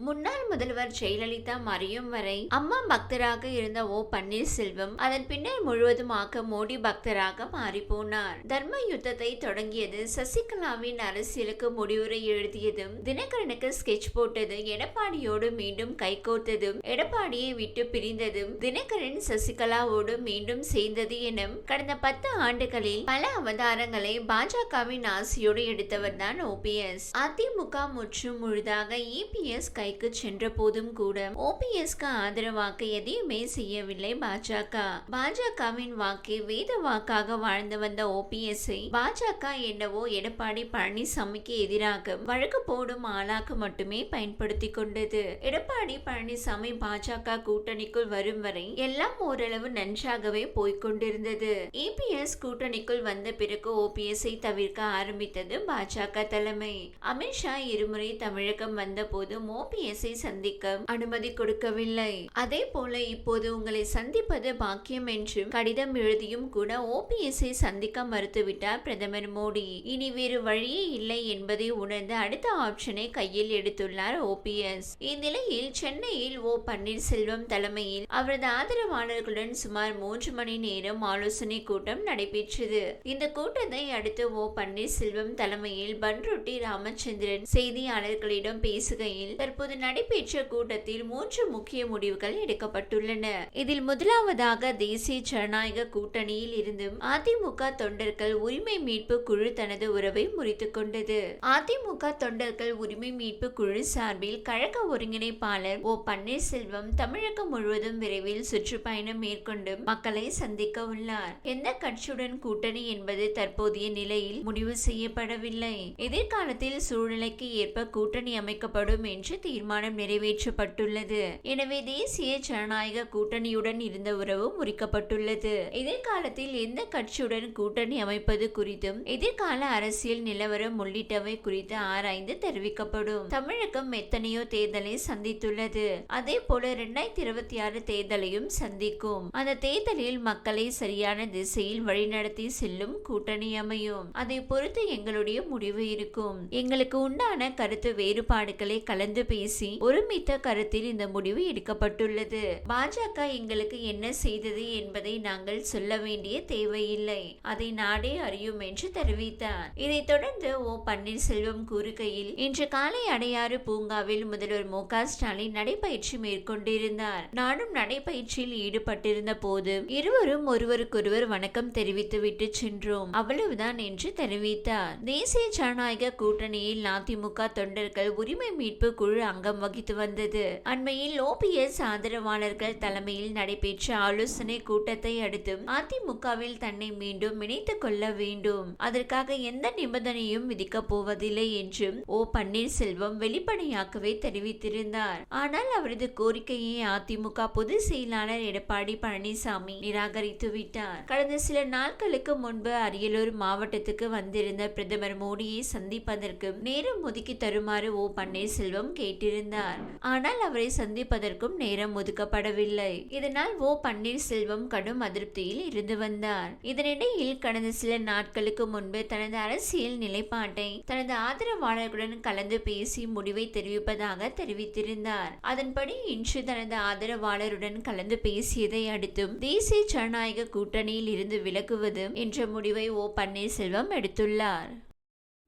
முன்னாள் முதல்வர் ஜெயலலிதா மறையும் வரை அம்மா பக்தராக இருந்த ஓ பன்னீர்செல்வம் அதன் பின்னர் முழுவதுமாக மோடி பக்தராக மாறிப்போனார். தர்ம யுத்தத்தை தொடங்கியது சசிகலாவின் அரசியலுக்கு முடிவுரை எழுதியதும் தினகரனுக்கு ஸ்கெட்ச் போட்டது எடப்பாடியோடு மீண்டும் கைகோர்த்ததும் எடப்பாடியை விட்டு பிரிந்ததும் தினகரன் சசிகலாவோடு மீண்டும் சேர்ந்தது என கடந்த பத்து ஆண்டுகளில் பல அவதாரங்களை பாஜகவின் ஆசையோடு எடுத்தவர் தான் ஓபிஎஸ் அதிமுக முற்றும் முழுதாக இபிஎஸ் கைக்கு சென்ற போதும் கூட ஓபிஎஸ்க்கு ஆதரவாக எதையுமே செய்யவில்லை பாஜக. பாஜகவின் வாக்கே வேத வாக்காக வாழ்ந்து வந்த ஓபிஎஸ்ஐ பாஜக என்னவோ எடப்பாடி பழனிசாமிக்கு எதிராக வழக்கு போடும் ஆளாக மட்டுமே பயன்படுத்தி கொண்டது. எடப்பாடி பழனிசாமி பாஜக கூட்டணிக்குள் வரும் வரை எல்லாம் ஓரளவு நன்றாகவே போய்கொண்டிருந்தது இபிஎஸ் கூட்டணிக்குள் வந்த பிறகு ஓபிஎஸ்ஐ தவிர்க்க ஆரம்பித்தது பாஜக தலைமை. அமித்ஷா இருமுறை தமிழகம் வந்தபோது ஓபிஎஸ்ஐ சந்திக்க அனுமதி கொடுக்கவில்லை. அதே போல இப்போது உங்களை சந்திப்பது பாக்கியம் என்றும் கடிதம் எழுதியும் கூட ஓபிஎஸ்ஐ சந்திக்க மறுத்துவிட்டார் பிரதமர் மோடி. இனி வேறு வழியே இல்லை என்பதை உணர்ந்து அடுத்த ஆப்ஷனை கையில் எடுத்துள்ளார் ஓபிஎஸ். இந்நிலையில் சென்னையில் ஓ பன்னீர்செல்வம் தலைமையில் அவரது ஆதரவாளர்களுடன் சுமார் மூன்று மணி நேரம் ஆலோசனை கூட்டம் நடைபெற்றது. இந்த கூட்டத்தை அடுத்து ஓ பன்னீர்செல்வம் தலைமையில் பன்ருட்டி ராமச்சந்திரன் செய்தியாளர்களிடம் பேசுகையில் தற்போது நடைபெற்ற கூட்டத்தில் மூன்று முக்கிய முடிவுகள் எடுக்கப்பட்டுள்ளன. இதில் முதலாவதாக தேசிய ஜனநாயக கூட்டணியில் இருந்தும் அதிமுக தொண்டர்கள் உரிமை மீட்பு குழு தனது உறவை முறித்துக் கொண்டது. அதிமுக தொண்டர்கள் உரிமை மீட்பு குழு சார்பில் கழக ஒருங்கிணைப்பாளர் ஓ பன்னீர்செல்வம் தமிழகம் முழுவதும் விரைவில் சுற்றுப்பயணம் மேற்கொண்டு மக்களை சந்திக்க உள்ளார். எந்த கட்சியுடன் கூட்டணி என்பது தற்போதைய நிலையில் முடிவு செய்யப்படவில்லை. எதிர்காலத்தில் சூழ்நிலைக்கு ஏற்ப கூட்டணி அமைக்கப்படும் என்று தீர்மானம் நிறைவேற்றப்பட்டுள்ளது. எனவே தேசிய ஜனநாயக கூட்டணியுடன் இருந்த உறவு முறிக்கப்பட்டுள்ளது. எதிர்காலத்தில் எந்த கட்சியுடன் கூட்டணி அமைப்பது குறித்தும் எதிர்கால அரசியல் நிலவரம் உள்ளிட்டவை குறித்து ஆராய்ந்து தெரிவிக்கப்படும். தமிழகம் எத்தனையோ தேர்தலை சந்தித்துள்ளது. அதே போல இரண்டாயிரத்தி இருபத்தி ஆறு தேர்தலையும் சந்திக்கும். அந்த தேர்தலில் மக்களை சரியான திசையில் வழிநடத்தி செல்லும் கூட்டணி அமையும். அதை பொறுத்து எங்களுடைய முடிவு இருக்கும். எங்களுக்கு உண்டான கருத்து வேறுபாடுகளை கலந்து பேசி ஒருமித்த கருத்தில் இந்த முடிவு எடுக்கப்பட்டுள்ளது. பாஜக எங்களுக்கு என்ன செய்தது என்பதை நாங்கள் சொல்ல வேண்டிய தேவையில்லை. அதை நாடே அறியும் என்று தெரிவித்தார். இதைத் தொடர்ந்து ஓ. பன்னீர்செல்வம் கூறுகையில் இன்று காலை அடையாறு பூங்காவில் முதல்வர் மு. க. ஸ்டாலின் நடைபயிற்சி மேற்கொண்டிருந்தார். நானும் நடைபயிற்சியில் ஈடுபட்டிருந்த போது இருவரும் ஒருவருக்கொருவர் வணக்கம் தெரிவித்துவிட்டு சென்றோம். அவ்வளவுதான் என்று தெரிவித்தார். தேசிய ஜனநாயக கூட்டணியில் அதிமுக தொண்டர்கள் உரிமை மீட்பு குழு அங்கம் வகித்து வந்தது. அண்மையில் ஓபிஎஸ் ஆதரவாளர்கள் தலைமையில் நடைபெற்ற ஆலோசனை கூட்டத்தை அடுத்து அதிமுகவில் தன்னை மீண்டும் இணைத்துக் கொள்ள வேண்டும். அதற்காக எந்த நிபந்தனையும் விதிக்கப் போவதில்லை என்றும் ஓ பன்னீர்செல்வம் வெளிப்படையாகவே தெரிவித்திருந்தார். ஆனால் அவரது கோரிக்கையை அதிமுக பொதுச் செயலாளர் எடப்பாடி பழனிசாமி நிராகரித்து விட்டார். கடந்த சில நாட்களுக்கு முன்பு அரியலூர் மாவட்டத்துக்கு வந்திருந்த பிரதமர் மோடியை சந்திப்பதற்கு நேரம் ஒதுக்கி தருமாறு ஓ பன்னீர்செல்வம் கேட்டிருந்தார். ஆனால் அவரை சந்திப்பதற்கும் நேரம் ஒதுக்கப்படவில்லை. இதனால் ஓ பன்னீர்செல்வம் கடும் அதிருப்தியில் இருந்து வந்தார். இதனிடையில் கடந்த சில நாட்களுக்கு முன்பு தனது அரசியல் நிலைப்பாட்டை தனது ஆதரவாளர்களுடன் கலந்து பேசி முடிவை தெரிவிப்பதாக தெரிவித்திருந்தார். அதன்படி இன்று தனது ஆதரவாளருடன் கலந்து பேசியதை அடுத்தும் தேசிய ஜனநாயக கூட்டணியில் இருந்து விலகுவது என்ற முடிவை ஓ பன்னீர்செல்வம் எடுத்துள்ளார்.